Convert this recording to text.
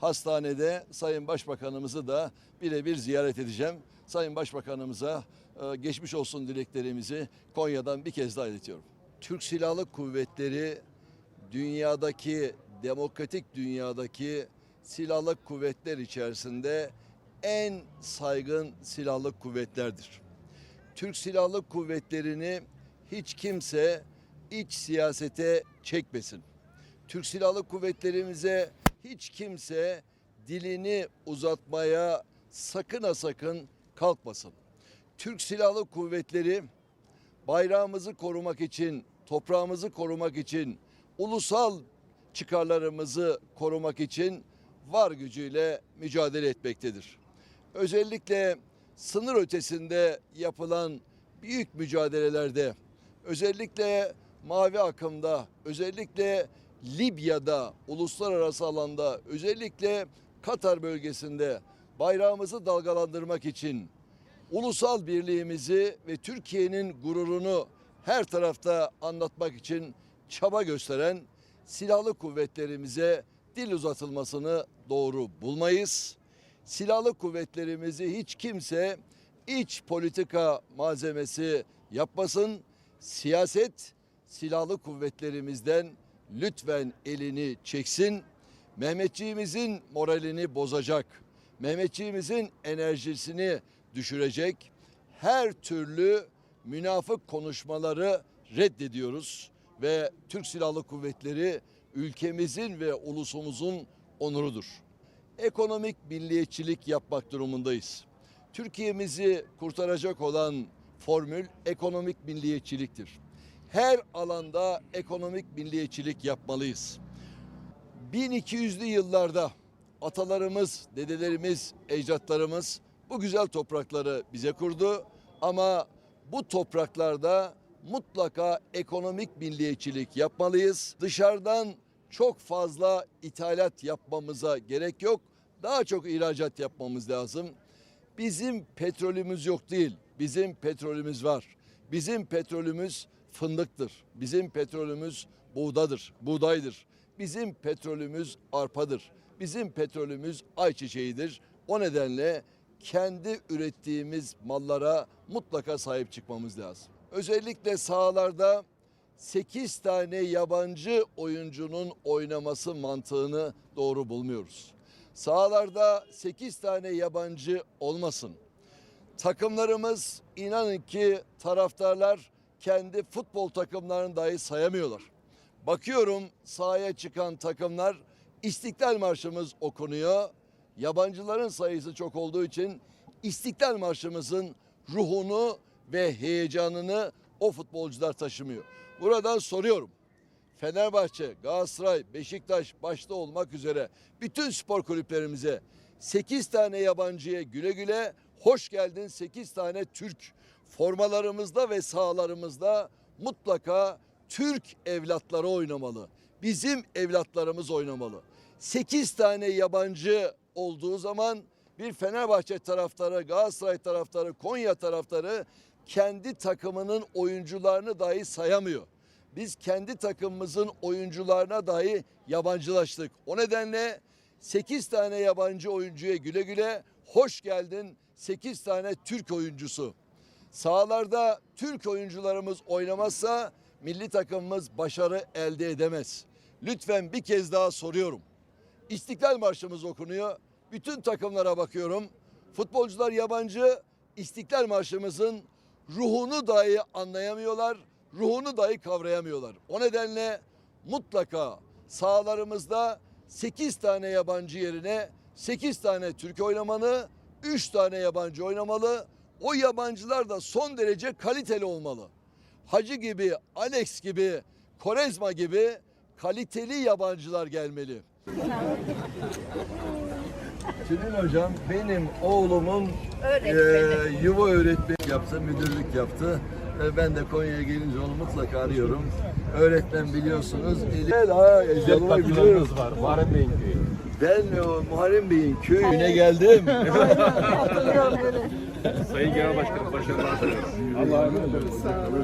hastanede Sayın Başbakanımızı da birebir ziyaret edeceğim. Sayın Başbakanımıza e, geçmiş olsun dileklerimizi Konya'dan bir kez daha iletiyorum. Türk Silahlı Kuvvetleri dünyadaki demokratik dünyadaki silahlı kuvvetler içerisinde en saygın silahlı kuvvetlerdir. Türk Silahlı Kuvvetleri'ni hiç kimse iç siyasete çekmesin. Türk Silahlı Kuvvetlerimize hiç kimse dilini uzatmaya sakın ha sakın kalkmasın. Türk Silahlı Kuvvetleri bayrağımızı korumak için, toprağımızı korumak için, ulusal çıkarlarımızı korumak için var gücüyle mücadele etmektedir. Özellikle sınır ötesinde yapılan büyük mücadelelerde, özellikle mavi akımda, özellikle Libya'da, uluslararası alanda, özellikle Katar bölgesinde bayrağımızı dalgalandırmak için ulusal birliğimizi ve Türkiye'nin gururunu her tarafta anlatmak için çaba gösteren silahlı kuvvetlerimize dil uzatılmasını doğru bulmayız. Silahlı kuvvetlerimizi hiç kimse iç politika malzemesi yapmasın. Siyaset silahlı kuvvetlerimizden lütfen elini çeksin. Mehmetçiğimizin moralini bozacak, Mehmetçiğimizin enerjisini düşürecek her türlü münafık konuşmaları reddediyoruz ve Türk Silahlı Kuvvetleri ülkemizin ve ulusumuzun onurudur. Ekonomik milliyetçilik yapmak durumundayız. Türkiye'mizi kurtaracak olan formül ekonomik milliyetçiliktir. Her alanda ekonomik milliyetçilik yapmalıyız. 1200'lü yıllarda atalarımız, dedelerimiz, ecdatlarımız bu güzel toprakları bize kurdu. Ama bu topraklarda mutlaka ekonomik milliyetçilik yapmalıyız. Dışarıdan çok fazla ithalat yapmamıza gerek yok. Daha çok ihracat yapmamız lazım. Bizim petrolümüz yok değil. Bizim petrolümüz var. Bizim petrolümüz fındıktır. Bizim petrolümüz buğdadır, buğdaydır. Bizim petrolümüz arpadır. Bizim petrolümüz ayçiçeğidir. O nedenle kendi ürettiğimiz mallara mutlaka sahip çıkmamız lazım. Özellikle sahalarda 8 tane yabancı oyuncunun oynaması mantığını doğru bulmuyoruz. Sahalarda 8 tane yabancı olmasın. Takımlarımız inanın ki taraftarlar kendi futbol takımlarını dahi sayamıyorlar. Bakıyorum sahaya çıkan takımlar İstiklal Marşımız okunuyor. Yabancıların sayısı çok olduğu için İstiklal Marşımızın ruhunu ve heyecanını o futbolcular taşımıyor. Buradan soruyorum. Fenerbahçe, Galatasaray, Beşiktaş başta olmak üzere bütün spor kulüplerimize 8 tane yabancıya güle güle hoş geldin 8 tane Türk formalarımızda ve sahalarımızda mutlaka Türk evlatları oynamalı. Bizim evlatlarımız oynamalı. 8 tane yabancı olduğu zaman bir Fenerbahçe taraftarı, Galatasaray taraftarı, Konya taraftarı kendi takımının oyuncularını dahi sayamıyor. Biz kendi takımımızın oyuncularına dahi yabancılaştık. O nedenle 8 tane yabancı oyuncuya güle güle hoş geldin 8 tane Türk oyuncusu. Sahalarda Türk oyuncularımız oynamazsa milli takımımız başarı elde edemez. Lütfen bir kez daha soruyorum. İstiklal Marşımız okunuyor. Bütün takımlara bakıyorum. Futbolcular yabancı. İstiklal Marşımızın ruhunu dahi anlayamıyorlar. Ruhunu dahi kavrayamıyorlar. O nedenle mutlaka sahalarımızda 8 tane yabancı yerine 8 tane Türk oynamalı, 3 tane yabancı oynamalı. O yabancılar da son derece kaliteli olmalı. Hacı gibi, Alex gibi, Korezma gibi kaliteli yabancılar gelmeli. Tülin hocam benim oğlumun e, yuva öğretmeni yaptı, müdürlük yaptı. E, ben de Konya'ya gelince onu mutlaka arıyorum. Öğretmen biliyorsunuz. Eli... Ha, biliyorum. katkılarınız var. Muharrem Bey'in köyü. Ben o Muharrem Bey'in köyüne geldim. Sayın Genel Başkanım başarılar diliyorum. Allah'a emanet olun.